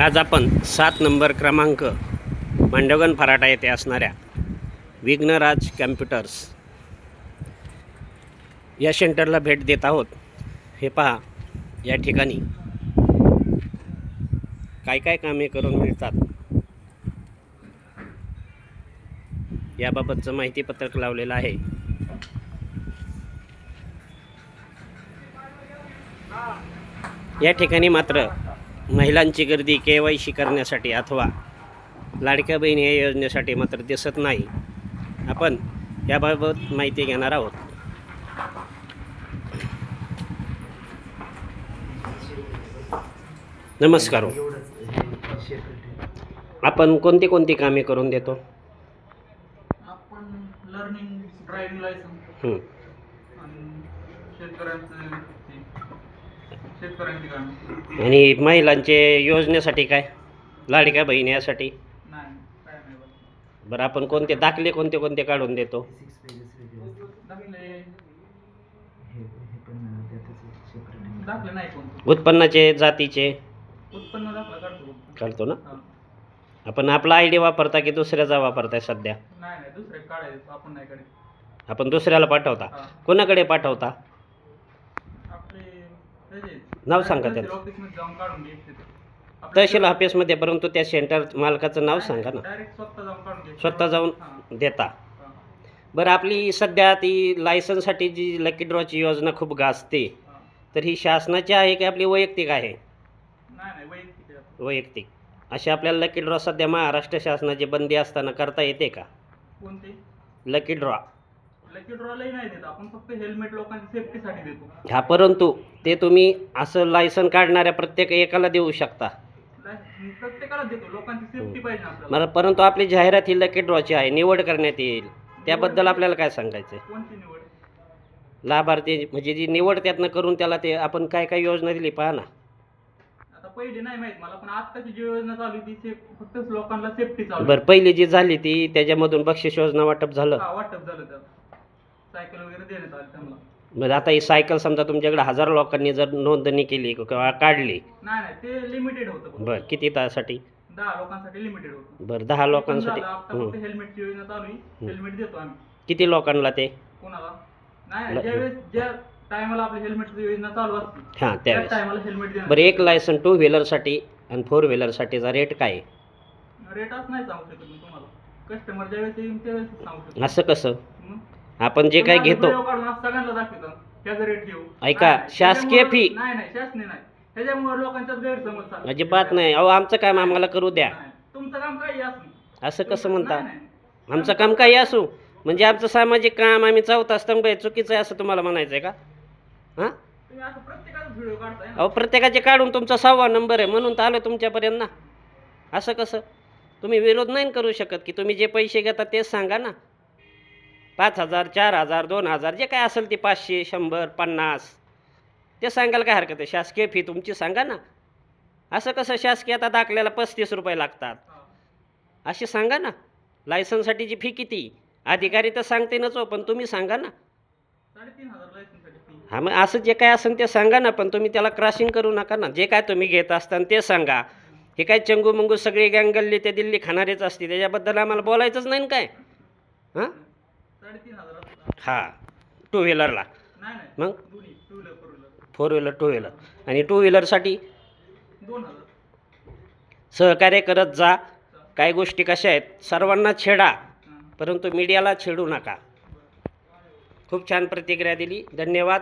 आज आपण सात नंबर क्रमांक मांडवगण फराटा येथे असणाऱ्या विघ्नराज कॅम्प्युटर्स या सेंटरला भेट देत आहोत. हे पहा या ठिकाणी काय काय कामे करून मिळतात. याबाबतचं माहितीपत्रक लावलेलं आहे. या ठिकाणी मात्र महिलांची गर्दी के वाय सी करण्यासाठी अथवा लाडक्या बहीण या योजनेसाठी मात्र दिसत नाही. आपण याबाबत माहिती घेणार आहोत. नमस्कार हो. आपण कोणती कोणती कामे करून देतो? लर्निंग ड्रायव्हिंग लायसन्स शेतकऱ्यांचं शेतकऱ्यांची कामे. आणि महिलांचे योजनेसाठी काय? लाडक्या बहीण यासाठी नाही काय नाही बरं आपण कोणते दाखले कोणते कोणते काढून देतो? दाखले. दाखले नाही कोणतं. उत्पन्नाचे जातीचे? उत्पन्न दाखला काढतो काढतो ना? हा. आपण आपला आय डी वापरता की दुसऱ्याचा वापरताय सध्या? नाही नाही दुसरे काढायचं आपण नाही काढायचं आपण दुसऱ्याला पाठवता? हा. कोणाकडे पाठवता? नाव सांगा त्याचं. तहसील ऑफिसमध्ये परंतु त्या सेंटर मालकाचं नाव सांगा ना. स्वतः जाऊन. देता. बरं आपली सध्या ती लायसन्ससाठी जी लकी ड्रॉची योजना खूप गाजते. तर ही शासनाची आहे की आपली वैयक्तिक आहे? वैयक्तिक अशी आपल्याला लकी ड्रॉ सध्या महाराष्ट्र शासनाची बंदी असताना करता येते का? लकी ड्रॉ लकी ड्रॉलाही नाही देत. आपण फक्त हेल्मेट लोकांच्या सेफ्टीसाठी देतो. हा परंतु ते तुम्ही असं लायसन काढणाऱ्या प्रत्येक एकाला देऊ शकता. लाय- प्रत्येकाला देतो. लोकांची सेफ्टी पाहिजे ना आपल्याला. मला परंतु आपली जाहिरात ही लकी ड्रॉची आहे. निवड करण्यात येईल. त्याबद्दल आपल्याला काय सांगायचं आहे कोणती निवड? लाभार्थी म्हणजे जी निवड त्यातनं करून त्याला ते आपण काय काय योजना दिली पहा ना. आता पहिले नाही माहीत मला पण आत्ताची जी योजना चालू आहे ती सेफ फक्त लोकांना सेफ्टी चालू आहे. बरं पहिली जी झाली ती त्याच्यामधून बक्षीस योजना वाटप झालं. हा वाटप झालं सायकल वगैरे देण्यात आली त्यांना. बरं आता ही सायकल समजा तुमच्याकडे हजारो लोकांनी जर नोंदणी केली किंवा काढली. नाही नाही ते लिमिटेड होतं फक्त. बरं किती तासाठी दहा लोकांसाठी लिमिटेड होतं. बरं दहा लोकांसाठी. पण झालं, आता हं. फक्त हेल्मेटची योजना चालू आहे. हेल्मेट देतो आम्ही. किती लोकांना ते? कोणाला? नाही ल- नाही ज्यावेळेस ज्या टायमाला आपली हेल्मेटची योजना चालू असते हां त्या त्यावेळेस. टायमाला हेल्मेट देणार. बरं एक लायसन टू व्हीलरसाठी आणि फोर व्हीलरसाठीचा रेट काय आहे? रेटाच नाही सांगू शकत मी तुम्हाला. कस्टमर ज्यावेळेस येईल त्यावेळेस सांगू शकतो. असं कसं? मग? आपण जे काय घेतो. व्हिडिओ काढून आज सगळ्यांना दाखवतो. त्याचा रेट घेऊ. ऐका, शासकीय फी. नाही नाही शासकीय नाही. त्याच्यामुळे लोकांच्यात गैरसमज चालू. अजिबात नाही. अहो आमचं काम आम्हाला करू द्या. नाही, तुमचं काम काही असू. असं कसं म्हणता. आमचं काम काही असू. म्हणजे आमचं सामाजिक काम आम्ही चौथा स्तंभ आहे. चुकीचं आहे असं तुम्हाला म्हणायचं आहे का? हां? तुम्ही असं प्रत्येकाचा व्हिडिओ काढताय ना. अहो प्रत्येकाचे काढून तुमचा सहावा नंबर आहे. म्हणून तर आलो तुमच्यापर्यंत ना. असं कसं? तुम्ही विरोध नाही करू शकत की तुम्ही जे पैसे घेता तेच सांगा ना. पाच हजार चार हजार दोन हजार जे काय असेल ते पाचशे शंभर पन्नास. ते सांगायला काय हरकत आहे? शासकीय फी तुमची सांगा ना. असं कसं शासकीय आता दाखल्याला पस्तीस रुपये लागतात. असे सांगा ना. लायसन्ससाठीची फी किती? अधिकारी तर सांगते नच हो पण तुम्ही सांगा ना. हा मग असं जे काय असेल ते सांगा ना पण तुम्ही त्याला क्रॉसिंग करू नका ना. जे काय तुम्ही घेत असताना ते सांगा. हे काय चंगू मंगू सगळी गँग गल्ली ते दिल्ली खाणारेच असते त्याच्याबद्दल आम्हाला बोलायचंच नाही ना काय? हां. हां टू व्हीलरला मग? फोर व्हीलर टू व्हीलर आणि टू व्हीलरसाठी सहकार्य करत जा. काय गोष्टी कशा आहेत? सर्वांना छेडा. परंतु मीडियाला छेडू नका. खूप छान प्रतिक्रिया दिली. धन्यवाद.